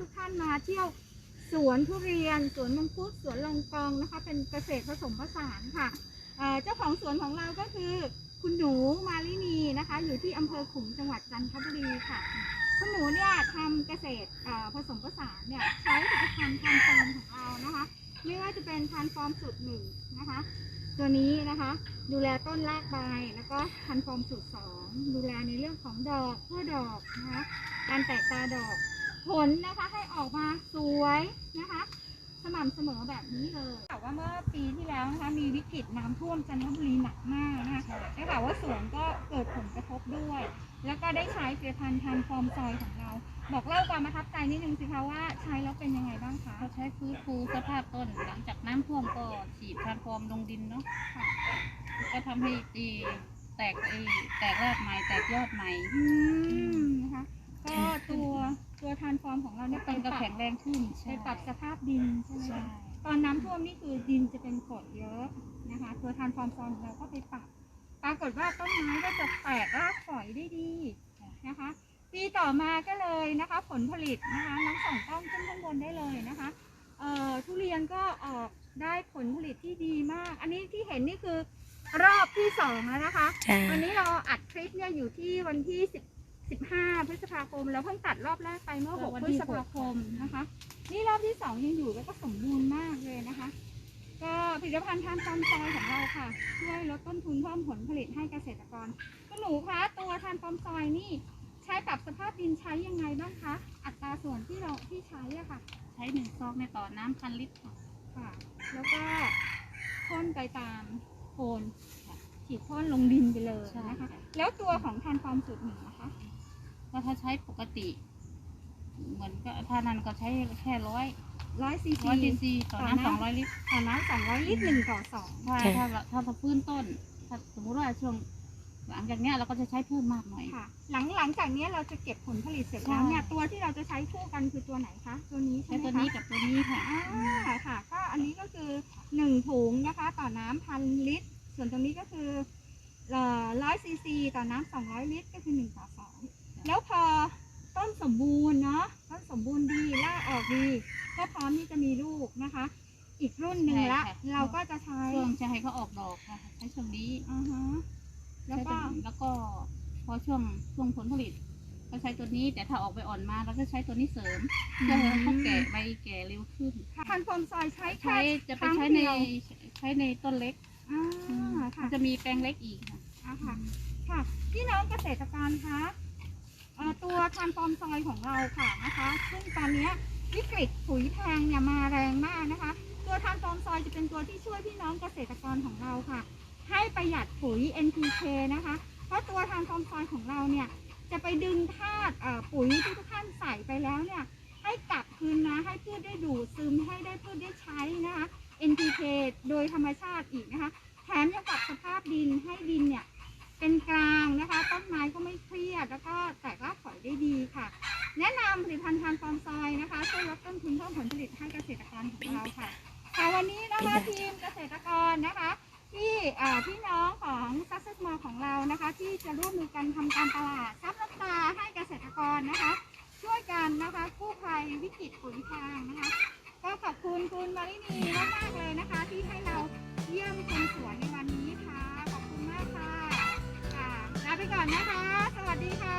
ทุกท่านมาเที่ยวสวนทุเรียน สวนมังคุดสวนลองกองนะคะ เป็นเกษตรผสมผสานค่ะเจ้าของสวนของเราก็คือคุณหนูมาลินีนะคะ อยู่ที่อำเภอขลุงจังหวัดจันทบุรีค่ะ คุณหนูเนี่ยทำเกษตรผสมผสานเนี่ยใช้ผลิตภัณฑ์ทานฟอร์มของเรานะคะ ไม่ว่าจะเป็นทานฟอร์มสูตรหนึ่งนะคะ ตัวนี้นะคะ ดูแลต้นรากใบแล้วก็ทานฟอร์มสูตรสองดูแลในเรื่องของดอกเพื่อดอกนะคะการแตกตาดอก ผลนะคะให้ออกมาสวยนะคะ สม่ำเสมอแบบนี้เลยแต่ว่าเมื่อปีที่แล้วนะคะมีวิกฤตน้ำท่วมจันทบุรีหนักมากนะคะได้ข่าวว่าสวนก็เกิดผลกระทบด้วย แล้วก็ได้ใช้ผลิตภัณฑ์ทานฟอร์มซอยของเรา บอกเล่าความประทับใจนิดนึงสิคะว่าใช้แล้วเป็นยังไงบ้างคะเขาใช้ฟื้นฟูสภาพต้นหลังจากน้ำท่วมก็ฉีดทานฟอร์มลงดินเนาะค่ะก็ทำให้ดีแตกไอแตกรากใหม่แตกยอดใหม่ อืมนะคะก็ตัวตัวทานฟอร์มของเราเนี่ยต้เป็นนก็ปรับแข็งแรงขึ้นไปปรับสภาพดินใช่ไหมใช่คะตอนน้ำท่วมนี่คือดินจะเป็นกรดเยอะนะคะ ตัวทานฟอร์มซอนของเราก็ไปปรับ ปรากฏว่าต้นไม้ก็จะแตกรากฝอยได้ดีนะคะ ปีต่อมาก็เลยนะคะ ผลผลิตนะคะน้องส่องกล้องขึ้นข้างบนได้เลยนะคะเอ่อทุเรียนก็ออกได้ผลผลิตที่ดีมาก อันนี้ที่เห็นนี่คือรอบที่สองแล้วนะคะ จ้าวันนี้เราอัดคลิปเนี่ยอยู่ที่วันที่10 15 พฤษภาคม แล้วเพิ่งตัดรอบแรกไปเมื่อ 6 พฤษภาคมนะคะ นี่รอบที่สองยังอยู่แล้วก็สมบูรณ์มากเลยนะคะ ก็ผลิตภัณฑ์ทานฟอร์มซอยของเราค่ะ ช่วยลดต้นทุนเพิ่มผลผลิตให้เกษตรกรคุณหนูคะตัวทานฟอร์มซอยนี่ใช้ปรับสภาพดินใช้ยังไงบ้างคะ อัตราส่วนที่เราที่ใช้อะค่ะ ใช้หนึ่งซองในต่อน้ำพันลิตรค่ะค่ะ แล้วก็พ่นไปตามโคนค่ะฉีดพ่นลงดินไปเลยนะคะ แล้วตัวของทานฟอร์มสูตรหนึ่งนะคะ ก็ถ้าใช้ปกติ เหมือนก็ถ้านั้นก็ใช้แค่ร้อยร้อยซีร้อยซีซีซีต่อต่อน้ำน้ำสองร้อยลิตรต่อน้ำสองร้อยลิตรหนึ่งต่อสองถ้าถ้าถ้าเราฟื้นต้น ถ้าสมมติว่าช่วงหลังจากเนี้ยเราก็จะใช้เพิ่มมากหน่อยค่ะ หลังหลังจากนี้เราจะเก็บผลผลิตเสร็จแล้วใช่เนี่ยตัวที่เราจะใช้คู่กันคือตัวไหนคะตัวนี้ใช่ใช้ไหมตัวนี้คะกับตัวนี้ค่ะอ่าค่ะ ก็อันนี้ก็คือหนึ่งถุงนะคะ ต่อน้ำพันลิตร ส่วนตรงนี้ก็คือร้อยซีซีต่อน้ำสองร้อยลิตรก็คือหนึ่งต่อสอง แล้วพอต้นสมบูรณ์เนาะต้นสมบูรณ์ดีล่ากออกดี ก็พร้อมที่จะมีลูกนะคะ อีกรุ่นหนึ่งละ ใช่ค่ะ เราก็จะใช้ช่วงจะให้เขาออกดอกค่ะใช้ช่วงนี้อ่าฮะแล้วก็ ใช้ตัวนี้แล้วก็พอช่วงช่วงผลผลิตก็ใช้ตัวนี้แต่ถ้าออกไปอ่อนมาเราก็ใช้ตัวนี้เสริมเพื่อให้เขาแก่ใบแก่เร็วขึ้น ทานฟอร์มซอยใช้แค่ ใช้จะไปครั้งใช้ในเดียว ใช้ในต้นเล็กอ่าค่ะ มันจะมีแปลงเล็กอีกค่ะ อ่าค่ะค่ะพี่น้องเกษตรกรคะเอ่อตัวทานฟอมซอยของเราค่ะนะคะ ซึ่งตอนนี้วิกฤตปุ๋ยแพงเนี่ยมาแรงมากนะคะ ตัวทานฟอมซอยจะเป็นตัวที่ช่วยพี่น้องเกษตรกรของเราค่ะ ให้ประหยัดปุ๋ย NPK นะคะ เพราะตัวทานฟอมซอยของเราเนี่ยจะไปดึงธาตุปุ๋ยที่ทุกท่านใส่ไปแล้วเนี่ยให้กลับคืนนะให้พืชได้ดูดซึมให้ได้พืชได้ใช้นะคะ NPK โดยธรรมชาติอีกนะคะ แถมยังปรับสภาพดินให้ดินเนี่ย ลิตภัณฑ์ทานฟอร์มซอยนะคะช่วยลดต้นทุนเพิ่มผลผลิตให้เกษตรกรของเราค่ะค่ะวันนี้นะคะทีมเกษตรกรนะคะที่พี่น้องของ Success m o ของเรานะคะ ที่จะร่วมมือกันทำการตลาดซับน้ำตาให้เกษตรกรนะคะ ช่วยกันนะคะกู้ภัยวิกฤตปุ๋ยแพงนะคะก็ขอบคุณคุณมารินีมากๆเลยนะคะ ที่ให้เราเยี่ยมชมสวนในวันนี้ค่ะ ขอบคุณมากค่ะลาไปก่อนนะคะ สวัสดีค่ะ